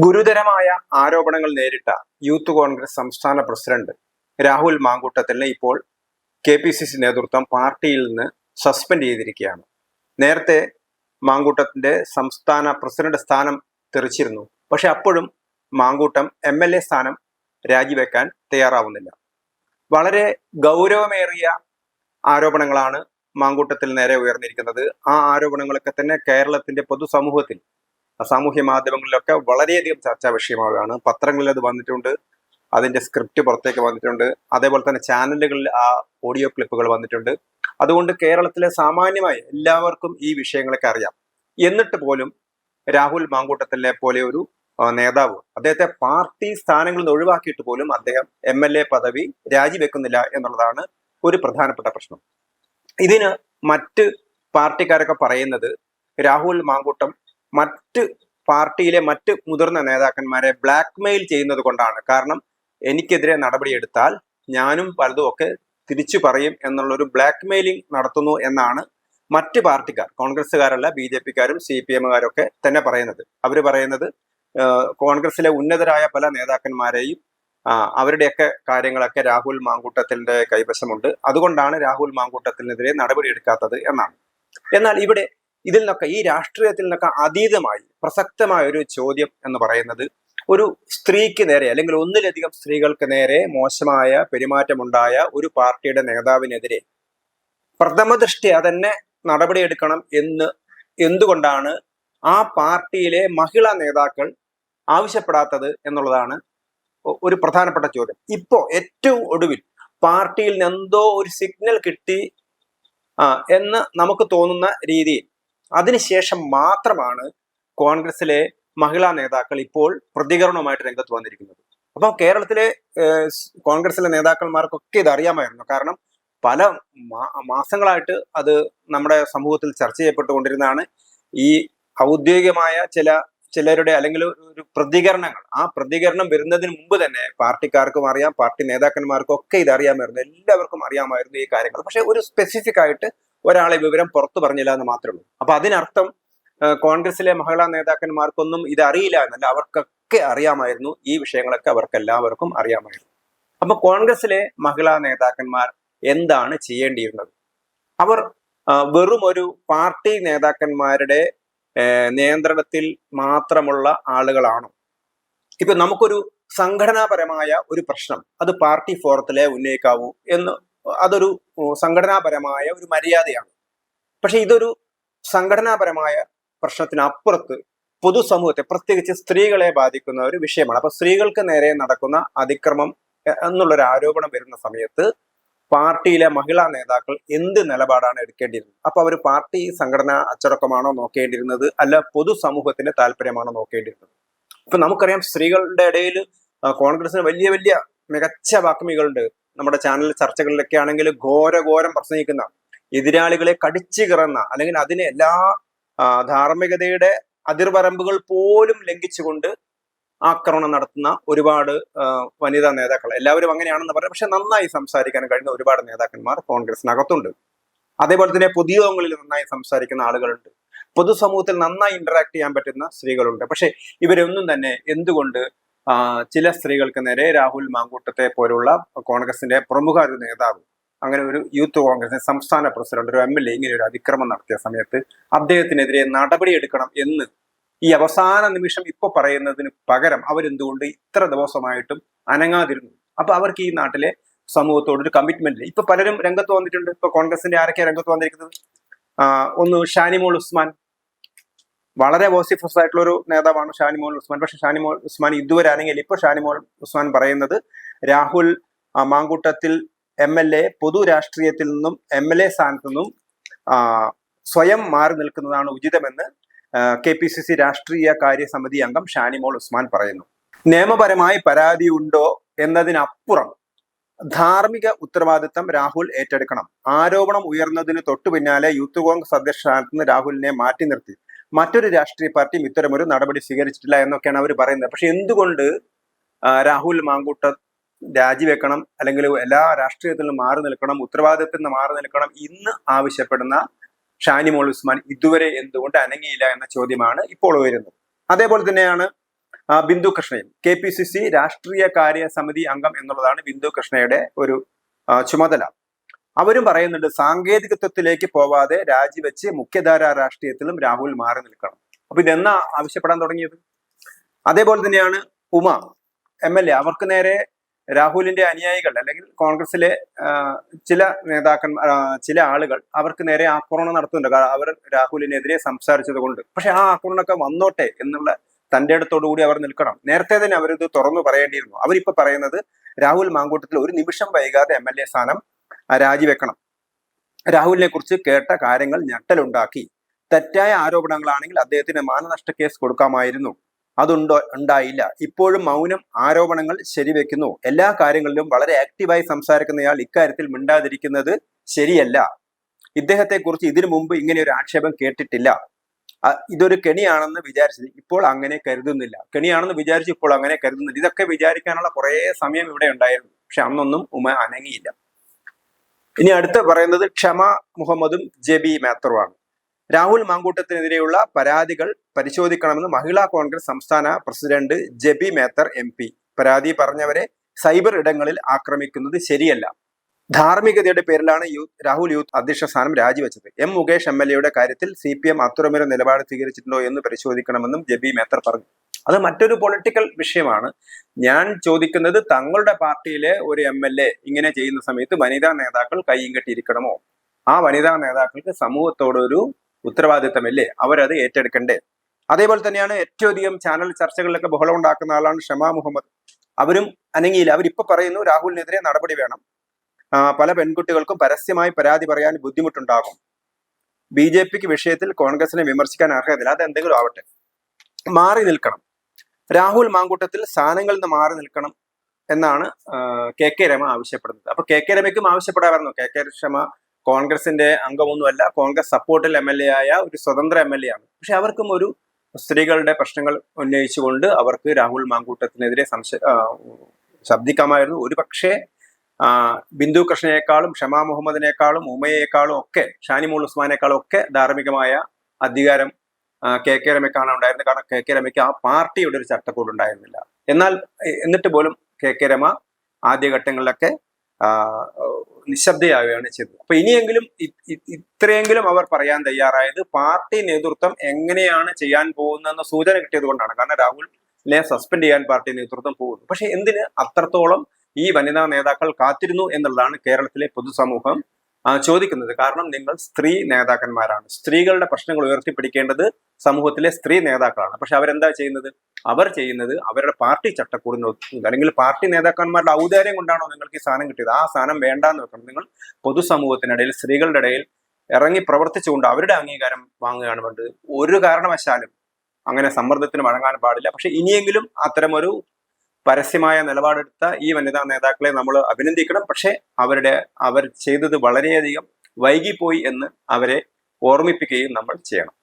ഗുരുതരമായ ആരോപണങ്ങൾ നേരിട്ട യൂത്ത് കോൺഗ്രസ് സംസ്ഥാന പ്രസിഡന്റ് രാഹുൽ മാങ്കൂട്ടത്തിനെ ഇപ്പോൾ കെ പി സി സി നേതൃത്വം പാർട്ടിയിൽ നിന്ന് സസ്പെൻഡ് ചെയ്തിരിക്കുകയാണ്. നേരത്തെ മാങ്കൂട്ടത്തിന്റെ സംസ്ഥാന പ്രസിഡന്റ് സ്ഥാനം തെറിച്ചിരുന്നു. പക്ഷെ അപ്പോഴും മാങ്കൂട്ടം എം എൽ എ സ്ഥാനം രാജിവെക്കാൻ തയ്യാറാവുന്നില്ല. വളരെ ഗൗരവമേറിയ ആരോപണങ്ങളാണ് മാങ്കൂട്ടത്തിൽ നേരെ ഉയർന്നിരിക്കുന്നത്. ആ ആരോപണങ്ങളൊക്കെ തന്നെ കേരളത്തിന്റെ പൊതുസമൂഹത്തിൽ സാമൂഹ്യ മാധ്യമങ്ങളിലൊക്കെ വളരെയധികം ചർച്ചാ വിഷയമാവുകയാണ്. പത്രങ്ങളിൽ അത് വന്നിട്ടുണ്ട്. അതിന്റെ സ്ക്രിപ്റ്റ് പുറത്തേക്ക് വന്നിട്ടുണ്ട്. അതേപോലെ തന്നെ ചാനലുകളിൽ ആ ഓഡിയോ ക്ലിപ്പുകൾ വന്നിട്ടുണ്ട്. അതുകൊണ്ട് കേരളത്തിലെ സാമാന്യമായി എല്ലാവർക്കും ഈ വിഷയങ്ങളൊക്കെ അറിയാം. എന്നിട്ട് പോലും രാഹുൽ മാങ്കൂട്ടത്തിലെ പോലെ ഒരു നേതാവ് അദ്ദേഹത്തെ പാർട്ടി സ്ഥാനങ്ങളിൽ നിന്ന് ഒഴിവാക്കിയിട്ട് പോലും അദ്ദേഹം എം എൽ എ പദവി രാജിവെക്കുന്നില്ല എന്നുള്ളതാണ് ഒരു പ്രധാനപ്പെട്ട പ്രശ്നം. ഇതിന് മറ്റ് പാർട്ടിക്കാരൊക്കെ പറയുന്നത് രാഹുൽ മാങ്കൂട്ടം മറ്റ് പാർട്ടിയിലെ മറ്റ് മുതിർന്ന നേതാക്കന്മാരെ ബ്ലാക്ക് മെയിൽ ചെയ്യുന്നത് കൊണ്ടാണ്. കാരണം എനിക്കെതിരെ നടപടിയെടുത്താൽ ഞാനും പലതും ഒക്കെ തിരിച്ചു പറയും എന്നുള്ളൊരു ബ്ലാക്ക് മെയിലിംഗ് നടത്തുന്നു എന്നാണ് മറ്റ് പാർട്ടിക്കാർ കോൺഗ്രസ്സുകാരല്ല ബി ജെ പിക്കാരും സി പി എമ്മുകാരൊക്കെ തന്നെ പറയുന്നത്. അവർ പറയുന്നത് കോൺഗ്രസിലെ ഉന്നതരായ പല നേതാക്കന്മാരെയും അവരുടെയൊക്കെ കാര്യങ്ങളൊക്കെ രാഹുൽ മാങ്കൂട്ടത്തിന്റെ കൈവശമുണ്ട്. അതുകൊണ്ടാണ് രാഹുൽ മാങ്കൂട്ടത്തിനെതിരെ നടപടിയെടുക്കാത്തത് എന്നാണ്. എന്നാൽ ഇവിടെ ഇതിൽ നിന്നൊക്കെ ഈ രാഷ്ട്രീയത്തിൽ നിന്നൊക്കെ അതീതമായി പ്രസക്തമായ ഒരു ചോദ്യം എന്ന് പറയുന്നത് ഒരു സ്ത്രീക്ക് നേരെ അല്ലെങ്കിൽ ഒന്നിലധികം സ്ത്രീകൾക്ക് നേരെ മോശമായ പെരുമാറ്റമുണ്ടായ ഒരു പാർട്ടിയുടെ നേതാവിനെതിരെ പ്രഥമ ദൃഷ്ടിയ തന്നെ നടപടിയെടുക്കണം എന്ന് എന്തുകൊണ്ടാണ് ആ പാർട്ടിയിലെ മഹിളാ നേതാക്കൾ ആവശ്യപ്പെടാത്തത് എന്നുള്ളതാണ് ഒരു പ്രധാനപ്പെട്ട ചോദ്യം. ഇപ്പോ ഏറ്റവും ഒടുവിൽ പാർട്ടിയിൽ നിന്നെന്തോ ഒരു സിഗ്നൽ കിട്ടി എന്ന് നമുക്ക് തോന്നുന്ന രീതിയിൽ അതിനുശേഷം മാത്രമാണ് കോൺഗ്രസിലെ മഹിളാ നേതാക്കൾ ഇപ്പോൾ പ്രതികരണവുമായിട്ട് രംഗത്ത് വന്നിരിക്കുന്നത്. അപ്പൊ കേരളത്തിലെ കോൺഗ്രസിലെ നേതാക്കന്മാർക്കൊക്കെ ഇത് അറിയാമായിരുന്നു. കാരണം പല മാസങ്ങളായിട്ട് അത് നമ്മുടെ സമൂഹത്തിൽ ചർച്ച ചെയ്യപ്പെട്ടുകൊണ്ടിരുന്നതാണ്. ഈ ഔദ്യോഗികമായ ചില ചിലരുടെ അല്ലെങ്കിൽ ഒരു പ്രതികരണങ്ങൾ. ആ പ്രതികരണം വരുന്നതിന് മുമ്പ് തന്നെ പാർട്ടിക്കാർക്കും അറിയാം പാർട്ടി നേതാക്കന്മാർക്കും ഒക്കെ അറിയാമായിരുന്നു. എല്ലാവർക്കും അറിയാമായിരുന്നു ഈ കാര്യങ്ങൾ. പക്ഷെ ഒരു സ്പെസിഫിക് ആയിട്ട് ഒരാളെ വിവരം പുറത്തു പറഞ്ഞില്ല എന്ന് മാത്രമേ ഉള്ളൂ. അപ്പൊ അതിനർത്ഥം കോൺഗ്രസിലെ മഹിളാ നേതാക്കന്മാർക്കൊന്നും ഇത് അറിയില്ല എന്നല്ല അവർക്കൊക്കെ അറിയാമായിരുന്നു. ഈ വിഷയങ്ങളൊക്കെ അവർക്ക് എല്ലാവർക്കും അറിയാമായിരുന്നു. അപ്പൊ കോൺഗ്രസിലെ മഹിളാ നേതാക്കന്മാർ എന്താണ് ചെയ്യേണ്ടിയിരുന്നത്? അവർ വെറും ഒരു പാർട്ടി നേതാക്കന്മാരുടെ നിയന്ത്രണത്തിൽ മാത്രമുള്ള ആളുകളാണോ? ഇപ്പൊ നമുക്കൊരു സംഘടനാപരമായ ഒരു പ്രശ്നം അത് പാർട്ടി ഫോറത്തിലെ ഉന്നയിക്കാവൂ എന്ന് അതൊരു സംഘടനാപരമായ ഒരു മര്യാദയാണ്. പക്ഷെ ഇതൊരു സംഘടനാപരമായ പ്രശ്നത്തിനപ്പുറത്ത് പൊതുസമൂഹത്തെ പ്രത്യേകിച്ച് സ്ത്രീകളെ ബാധിക്കുന്ന ഒരു വിഷയമാണ്. അപ്പൊ സ്ത്രീകൾക്ക് നേരെ നടക്കുന്ന അതിക്രമം എന്നുള്ള എന്നുള്ളൊരു ആരോപണം വരുന്ന സമയത്ത് പാർട്ടിയിലെ മഹിളാ നേതാക്കൾ എന്ത് നിലപാടാണ് എടുക്കേണ്ടിയിരുന്നത്? അപ്പൊ അവർ പാർട്ടി സംഘടനാ അച്ചടക്കമാണോ നോക്കേണ്ടിയിരുന്നത്? അല്ല പൊതുസമൂഹത്തിന്റെ താല്പര്യമാണോ നോക്കേണ്ടിയിരുന്നത്? ഇപ്പൊ നമുക്കറിയാം സ്ത്രീകളുടെ ഇടയിൽ കോൺഗ്രസിന് വലിയ വലിയ മികച്ച വാക്കുമികളുണ്ട് നമ്മുടെ ചാനൽ ചർച്ചകളിലൊക്കെ ആണെങ്കിൽ ഘോരഘോരം പ്രസംഗിക്കുന്ന എതിരാളികളെ കടിച്ചു കിറന്ന അല്ലെങ്കിൽ അതിനെ എല്ലാ ധാർമ്മികതയുടെ അതിർവരമ്പുകൾ പോലും ലംഘിച്ചുകൊണ്ട് ആക്രമണം നടത്തുന്ന ഒരുപാട് വനിതാ നേതാക്കൾ. എല്ലാവരും അങ്ങനെയാണെന്ന് പറയാം. പക്ഷെ നന്നായി സംസാരിക്കാൻ കഴിയുന്ന ഒരുപാട് നേതാക്കന്മാർ കോൺഗ്രസിനകത്തുണ്ട്. അതേപോലെ തന്നെ പൊതുയോഗങ്ങളിൽ നന്നായി സംസാരിക്കുന്ന ആളുകളുണ്ട്. പൊതുസമൂഹത്തിൽ നന്നായി ഇന്ററാക്ട് ചെയ്യാൻ പറ്റുന്ന സ്ത്രീകളുണ്ട്. പക്ഷെ ഇവരൊന്നും തന്നെ എന്തുകൊണ്ട് ചില സ്ത്രീകൾക്ക് നേരെ രാഹുൽ മാങ്കൂട്ടത്തെ പോലുള്ള കോൺഗ്രസിന്റെ പ്രമുഖ ഒരു നേതാവ് അങ്ങനെ ഒരു യൂത്ത് കോൺഗ്രസിന്റെ സംസ്ഥാന പ്രസിഡന്റ് ഒരു എം എൽ എ ഇങ്ങനെ ഒരു അതിക്രമം നടത്തിയ സമയത്ത് അദ്ദേഹത്തിനെതിരെ നടപടിയെടുക്കണം എന്ന് ഈ അവസാന നിമിഷം ഇപ്പൊ പറയുന്നതിന് പകരം അവരെന്തുകൊണ്ട് ഇത്ര ദിവസമായിട്ടും അനങ്ങാതിരുന്നു? അപ്പൊ അവർക്ക് ഈ നാട്ടിലെ സമൂഹത്തോട് ഒരു കമ്മിറ്റ്മെന്റ് ഇപ്പൊ പലരും രംഗത്ത് വന്നിട്ടുണ്ട്. ഇപ്പൊ കോൺഗ്രസിന്റെ ആരൊക്കെ രംഗത്ത് വന്നിരിക്കുന്നത്? ഒന്ന് ഷാനിമോൾ ഉസ്മാൻ വളരെ വോസിഫസ് ആയിട്ടുള്ള ഒരു നേതാവാണ് ഷാനിമോൾ ഉസ്മാൻ. പക്ഷെ ഷാനിമോൾ ഉസ്മാൻ ഇതുവരെ ആണെങ്കിൽ ഇപ്പൊ ഷാനിമോൾ ഉസ്മാൻ പറയുന്നത് Rahul Mamkootathil M L A പൊതു രാഷ്ട്രീയത്തിൽ നിന്നും എം എൽ എ സ്ഥാനത്തു നിന്നും സ്വയം മാറി നിൽക്കുന്നതാണ് ഉചിതമെന്ന് കെ പി സി സി രാഷ്ട്രീയ കാര്യ സമിതി അംഗം ഷാനിമോൾ ഉസ്മാൻ പറയുന്നു. നിയമപരമായി പരാതി ഉണ്ടോ എന്നതിനപ്പുറം ധാർമ്മിക ഉത്തരവാദിത്തം രാഹുൽ ഏറ്റെടുക്കണം. ആരോപണം ഉയർന്നതിന് തൊട്ടു പിന്നാലെ യൂത്ത് കോൺഗ്രസ് അധ്യക്ഷ സ്ഥാനത്ത് നിന്ന് രാഹുലിനെ മാറ്റി നിർത്തി. മറ്റൊരു രാഷ്ട്രീയ പാർട്ടിയും ഇത്തരമൊരു നടപടി സ്വീകരിച്ചിട്ടില്ല എന്നൊക്കെയാണ് അവർ പറയുന്നത്. പക്ഷെ എന്തുകൊണ്ട് രാഹുൽ മാങ്കൂട്ട രാജിവെക്കണം അല്ലെങ്കിൽ എല്ലാ രാഷ്ട്രീയത്തിൽ നിന്നും മാറി നിൽക്കണം ഉത്തരവാദിത്തത്തിൽ നിന്ന് മാറി നിൽക്കണം ഇന്ന് ആവശ്യപ്പെടുന്ന ഷാനിമോൾ ഉസ്മാൻ ഇതുവരെ എന്തുകൊണ്ട് അനങ്ങിയില്ല എന്ന ചോദ്യമാണ് ഇപ്പോൾ ഉയരുന്നത്. അതേപോലെ തന്നെയാണ് ബിന്ദു കൃഷ്ണയും. കെ പി സി സി രാഷ്ട്രീയ കാര്യ സമിതി അംഗം എന്നുള്ളതാണ് ബിന്ദു കൃഷ്ണയുടെ ഒരു ചുമതല. അവരും പറയുന്നുണ്ട് സാങ്കേതികത്വത്തിലേക്ക് പോവാതെ രാജിവെച്ച് മുഖ്യധാരാ രാഷ്ട്രീയത്തിലും രാഹുൽ മാറി നിൽക്കണം. അപ്പൊ ഇതെന്നാ ആവശ്യപ്പെടാൻ തുടങ്ങിയത്? അതേപോലെ തന്നെയാണ് ഉമ എം എൽ എ. അവർക്ക് നേരെ രാഹുലിന്റെ അനുയായികൾ അല്ലെങ്കിൽ കോൺഗ്രസിലെ ചില നേതാക്കന്മാർ ചില ആളുകൾ അവർക്ക് നേരെ ആക്രമണം നടത്തുന്നുണ്ട്. കാരണം അവർ രാഹുലിനെതിരെ സംസാരിച്ചത് കൊണ്ട് പക്ഷെ ആ ആക്രമണമൊക്കെ വന്നോട്ടെ എന്നുള്ള തന്റെ കൂടി അവർ നിൽക്കണം. നേരത്തെ തന്നെ അവരിത് തുറന്നു പറയേണ്ടിയിരുന്നു. അവരിപ്പോ പറയുന്നത് രാഹുൽ മാങ്കൂട്ടത്തിൽ ഒരു നിമിഷം വൈകാതെ എം എൽ എ സ്ഥാനം രാജിവെക്കണം രാഹുലിനെ കുറിച്ച് കേട്ട കാര്യങ്ങൾ ഞെട്ടലുണ്ടാക്കി. തെറ്റായ ആരോപണങ്ങളാണെങ്കിൽ അദ്ദേഹത്തിന് മാനനഷ്ട കേസ് കൊടുക്കാമായിരുന്നു. അതുണ്ടോ ഉണ്ടായില്ല. ഇപ്പോഴും മൗനം ആരോപണങ്ങൾ ശരിവെക്കുന്നു. എല്ലാ കാര്യങ്ങളിലും വളരെ ആക്റ്റീവായി സംസാരിക്കുന്നയാൾ ഇക്കാര്യത്തിൽ മിണ്ടാതിരിക്കുന്നത് ശരിയല്ല. ഇദ്ദേഹത്തെ കുറിച്ച് ഇതിനു മുമ്പ് ഇങ്ങനെ ഒരു ആക്ഷേപം കേട്ടിട്ടില്ല. ഇതൊരു കെണിയാണെന്ന് വിചാരിച്ചത് ഇപ്പോൾ അങ്ങനെ കരുതുന്നില്ല. കെണിയാണെന്ന് വിചാരിച്ച് ഇപ്പോൾ അങ്ങനെ കരുതുന്നില്ല. ഇതൊക്കെ വിചാരിക്കാനുള്ള കുറേ സമയം ഇവിടെ ഉണ്ടായിരുന്നു. പക്ഷെ അന്നൊന്നും ഉമ അനങ്ങിയില്ല. ഇനി അടുത്ത പറയുന്നത് ക്ഷമ മുഹമ്മദും ജെബി മാത്തറുമാണ്. രാഹുൽ മാങ്കൂട്ടത്തിനെതിരെയുള്ള പരാതികൾ പരിശോധിക്കണമെന്ന് മഹിളാ കോൺഗ്രസ് സംസ്ഥാന president Jebi Mather M P. പരാതി പറഞ്ഞവരെ സൈബർ ഇടങ്ങളിൽ ആക്രമിക്കുന്നത് ശരിയല്ല. ധാർമ്മികതയുടെ പേരിലാണ് യൂത്ത് രാഹുൽ യൂത്ത് അധ്യക്ഷ സ്ഥാനം രാജിവെച്ചത്. എം മുകേഷ് എം എൽ എയുടെ കാര്യത്തിൽ സി പി എം അത്തരമൊരു നിലപാട് സ്വീകരിച്ചിട്ടുണ്ടോ എന്ന് പരിശോധിക്കണമെന്നും ജെബി മേത്തർ പറഞ്ഞു. അത് മറ്റൊരു പൊളിറ്റിക്കൽ വിഷയമാണ്. ഞാൻ ചോദിക്കുന്നത് തങ്ങളുടെ പാർട്ടിയിലെ ഒരു എം എൽ എ ഇങ്ങനെ ചെയ്യുന്ന സമയത്ത് വനിതാ നേതാക്കൾ കൈയും കെട്ടിയിരിക്കണമോ ആ വനിതാ നേതാക്കൾക്ക് സമൂഹത്തോടൊരു ഉത്തരവാദിത്തമല്ലേ? അവരത് ഏറ്റെടുക്കണ്ടേ? അതേപോലെ തന്നെയാണ് ഏറ്റവും അധികം ചാനൽ ചർച്ചകളിലൊക്കെ ബഹളം ഉണ്ടാക്കുന്ന ആളാണ് ഷമാ മുഹമ്മദ്. അവരും അനങ്ങിയില്ല. അവരിപ്പോ പറയുന്നു രാഹുലിനെതിരെ നടപടി വേണം. പല പെൺകുട്ടികൾക്കും പരസ്യമായി പരാതി പറയാൻ ബുദ്ധിമുട്ടുണ്ടാകും. ബി ജെ പിക്ക് വിഷയത്തിൽ കോൺഗ്രസിനെ വിമർശിക്കാൻ അർഹതയില്ല. അത് എന്തെങ്കിലും ആവട്ടെ. മാറി നിൽക്കണം. രാഹുൽ മാങ്കൂട്ടത്തിൽ സ്ഥാനങ്ങളിൽ നിന്ന് മാറി നിൽക്കണം എന്നാണ് കെ കെ രമ ആവശ്യപ്പെടുന്നത്. അപ്പൊ കെ കെ രമയ്ക്കും ആവശ്യപ്പെടാമായിരുന്നു. കെ കെ രമ കോൺഗ്രസിന്റെ അംഗമൊന്നുമല്ല കോൺഗ്രസ് സപ്പോർട്ടിൽ എം എൽ എ ആയ ഒരു സ്വതന്ത്ര എം എൽ എ ആണ് പക്ഷെ അവർക്കും ഒരു സ്ത്രീകളുടെ പ്രശ്നങ്ങൾ ഉന്നയിച്ചുകൊണ്ട് അവർക്ക് രാഹുൽ മാങ്കൂട്ടത്തിനെതിരെ സംശ ശബ്ദിക്കാമായിരുന്നു. ഒരു പക്ഷേ ബിന്ദു കൃഷ്ണയെക്കാളും ഷമാ മുഹമ്മദിനേക്കാളും ഉമയേക്കാളും ഒക്കെ ഷാനിമോൾ ഉസ്മാനേക്കാളും ഒക്കെ ധാർമ്മികമായ അധികാരം കെ കെ രമയ്ക്കാണ് ഉണ്ടായിരുന്നത്. കാരണം കെ കെ രമയ്ക്ക് ആ പാർട്ടിയുടെ ഒരു ചട്ടക്കൂട് ഉണ്ടായിരുന്നില്ല. എന്നാൽ എന്നിട്ട് പോലും കെ കെ രമ ആദ്യഘട്ടങ്ങളിലൊക്കെ നിശബ്ദയാവുകയാണ് ചെയ്തത്. അപ്പൊ ഇനിയെങ്കിലും ഇത്രയെങ്കിലും അവർ പറയാൻ തയ്യാറായത് പാർട്ടി നേതൃത്വം എങ്ങനെയാണ് ചെയ്യാൻ പോകുന്നതെന്ന സൂചന കിട്ടിയത് കൊണ്ടാണ്. കാരണം രാഹുലിനെ സസ്പെൻഡ് ചെയ്യാൻ പാർട്ടി നേതൃത്വം പോകുന്നു. പക്ഷെ എന്തിന് അത്രത്തോളം ഈ വനിതാ നേതാക്കൾ കാത്തിരുന്നു എന്നുള്ളതാണ് കേരളത്തിലെ പൊതുസമൂഹം ചോദിക്കുന്നത് കാരണം നിങ്ങൾ സ്ത്രീ നേതാക്കന്മാരാണ്. സ്ത്രീകളുടെ പ്രശ്നങ്ങൾ ഉയർത്തിപ്പിടിക്കേണ്ടത് സമൂഹത്തിലെ സ്ത്രീ നേതാക്കളാണ്. പക്ഷെ അവരെന്താ ചെയ്യുന്നത്? അവർ ചെയ്യുന്നത് അവരുടെ പാർട്ടി ചട്ടക്കൂടിന് അല്ലെങ്കിൽ പാർട്ടി നേതാക്കന്മാരുടെ ഔദാര്യം കൊണ്ടാണോ നിങ്ങൾക്ക് ഈ സാധനം കിട്ടിയത്? ആ സാധനം വേണ്ടാന്ന് വെക്കണം. നിങ്ങൾ പൊതുസമൂഹത്തിനിടയിൽ സ്ത്രീകളുടെ ഇടയിൽ ഇറങ്ങി പ്രവർത്തിച്ചുകൊണ്ട് അവരുടെ അംഗീകാരം വാങ്ങുകയാണ് വേണ്ടത്. ഒരു കാരണവശാലും അങ്ങനെ സമ്മർദ്ദത്തിന് വഴങ്ങാൻ പാടില്ല. പക്ഷെ ഇനിയെങ്കിലും അത്തരമൊരു പരസ്യമായ നിലപാടെടുത്ത ഈ വനിതാ നേതാക്കളെ നമ്മൾ അഭിനന്ദിക്കണം. പക്ഷേ അവരുടെ അവർ ചെയ്തത് വളരെയധികം വൈകിപ്പോയി എന്ന് അവരെ ഓർമ്മിപ്പിക്കുകയും നമ്മൾ ചെയ്യണം.